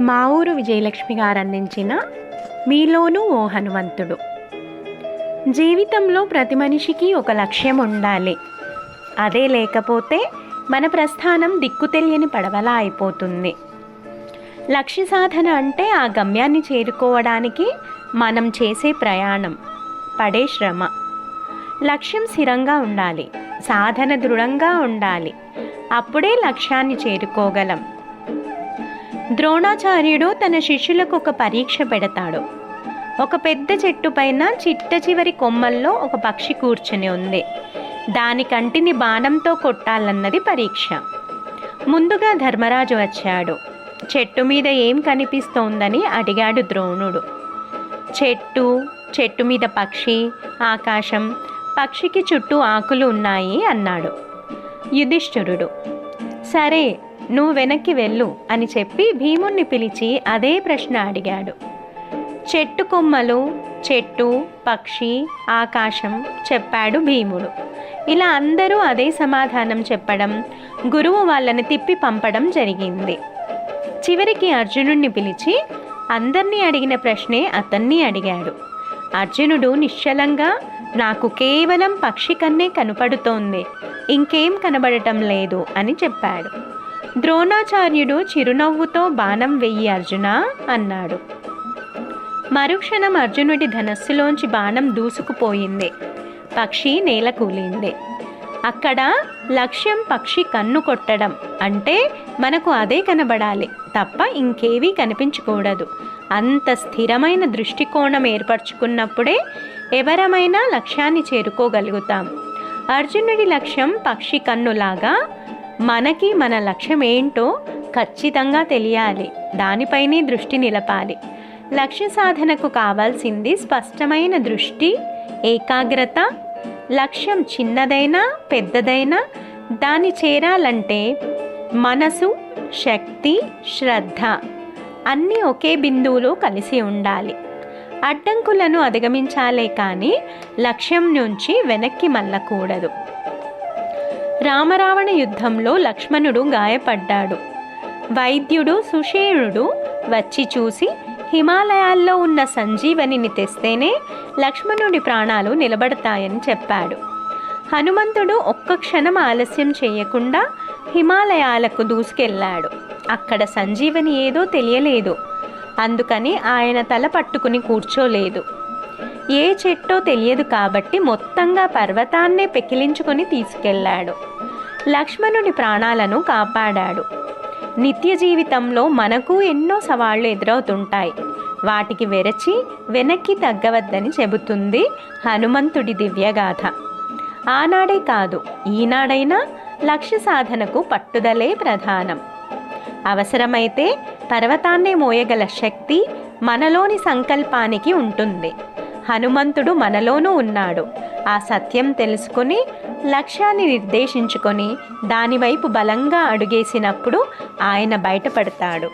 మా ఊరు విజయలక్ష్మి గారు అందించిన మీలోనూ ఓ హనుమంతుడు. జీవితంలో ప్రతి మనిషికి ఒక లక్ష్యం ఉండాలి. అదే లేకపోతే మన ప్రస్థానం దిక్కు తెలియని పడవలా అయిపోతుంది. లక్ష్య సాధన అంటే ఆ గమ్యాన్ని చేరుకోవడానికి మనం చేసే ప్రయాణం పడే శ్రమ. లక్ష్యం స్థిరంగా ఉండాలి సాధన దృఢంగా ఉండాలి. అప్పుడే లక్ష్యాన్ని చేరుకోగలం. ద్రోణాచార్యుడు తన శిష్యులకు ఒక పరీక్ష పెడతాడు. ఒక పెద్ద చెట్టు పైన చిట్ట చివరి కొమ్మల్లో ఒక పక్షి కూర్చుని ఉంది. దాని కంటిని బాణంతో కొట్టాలన్నది పరీక్ష. ముందుగా ధర్మరాజు వచ్చాడు. చెట్టు మీద ఏం కనిపిస్తోందని అడిగాడు ద్రోణుడు. చెట్టు చెట్టు మీద పక్షి ఆకాశం పక్షికి చుట్టూ ఆకులు ఉన్నాయి అన్నాడు. యుధిష్ఠురుడు. సరే నువ్వు వెనక్కి వెళ్ళు అని చెప్పి భీముణ్ణి పిలిచి అదే ప్రశ్న అడిగాడు. చెట్టు కొమ్మలు చెట్టు పక్షి ఆకాశం చెప్పాడు భీముడు. ఇలా అందరూ అదే సమాధానం చెప్పడం గురువు వాళ్ళని తిప్పి పంపడం జరిగింది. చివరికి అర్జునుడిని పిలిచి అందరినీ అడిగిన ప్రశ్నే అతన్ని అడిగాడు. అర్జునుడు నిశ్చలంగా నాకు కేవలం పక్షి కన్నే కనపడుతోంది. ఇంకేం కనబడటం లేదు అని చెప్పాడు. ద్రోణాచార్యుడు చిరునవ్వుతో బాణం వెయ్యి అర్జున అన్నాడు. మరుక్షణం అర్జునుడి ధనస్సులోంచి బాణం దూసుకుపోయింది. పక్షి నేల కూలింది. అక్కడ లక్ష్యం పక్షి కన్ను కొట్టడం అంటే మనకు అదే కనబడాలి తప్ప ఇంకేవీ కనిపించకూడదు. అంత స్థిరమైన దృష్టికోణం ఏర్పరచుకున్నప్పుడే ఎవరమైనా లక్ష్యాన్ని చేరుకోగలుగుతాం. అర్జునుడి లక్ష్యం పక్షి కన్నులాగా మనకి మన లక్ష్యం ఏంటో ఖచ్చితంగా తెలియాలి. దానిపైనే దృష్టి నిలపాలి. లక్ష్య సాధనకు కావాల్సింది స్పష్టమైన దృష్టి ఏకాగ్రత. లక్ష్యం చిన్నదైనా పెద్దదైనా దాన్ని చేరాలంటే మనసు శక్తి శ్రద్ధ అన్నీ ఒకే బిందువులో కలిసి ఉండాలి. అడ్డంకులను అధిగమించాలే కానీ లక్ష్యం నుంచి వెనక్కి మళ్ళకూడదు. రామరావణ యుద్ధంలో లక్ష్మణుడు గాయపడ్డాడు. వైద్యుడు సుషేణుడు వచ్చి చూసి హిమాలయాల్లో ఉన్న సంజీవనిని తెస్తేనే లక్ష్మణుడి ప్రాణాలు నిలబడతాయని చెప్పాడు. హనుమంతుడు ఒక్క క్షణం ఆలస్యం చేయకుండా హిమాలయాలకు దూసుకెళ్ళాడు అక్కడ సంజీవని ఏదో తెలియలేదు. అందుకని ఆయన తల పట్టుకుని కూర్చోలేదు. ఏ చెట్టో తెలియదు కాబట్టి మొత్తంగా పర్వతాన్నే పెకిలించుకొని తీసుకెళ్ళాడు. లక్ష్మణుని ప్రాణాలను కాపాడాడు. నిత్య జీవితంలో మనకు ఎన్నో సవాళ్ళు ఎదురవుతుంటాయి. వాటికి వెరచి వెనక్కి తగ్గవద్దని చెబుతుంది హనుమంతుడి దివ్యగాథ. ఆనాడే కాదు ఈనాడైనా లక్ష్య సాధనకు పట్టుదలే ప్రధానం. అవసరమైతే పర్వతాన్నే మోయగల శక్తి మనలోని సంకల్పానికి ఉంటుంది. హనుమంతుడు మనలోనూ ఉన్నాడు. ఆ సత్యం తెలుసుకుని లక్ష్యాన్ని నిర్దేశించుకొని దానివైపు బలంగా అడుగేసినప్పుడు ఆయన బయటపడతాడు.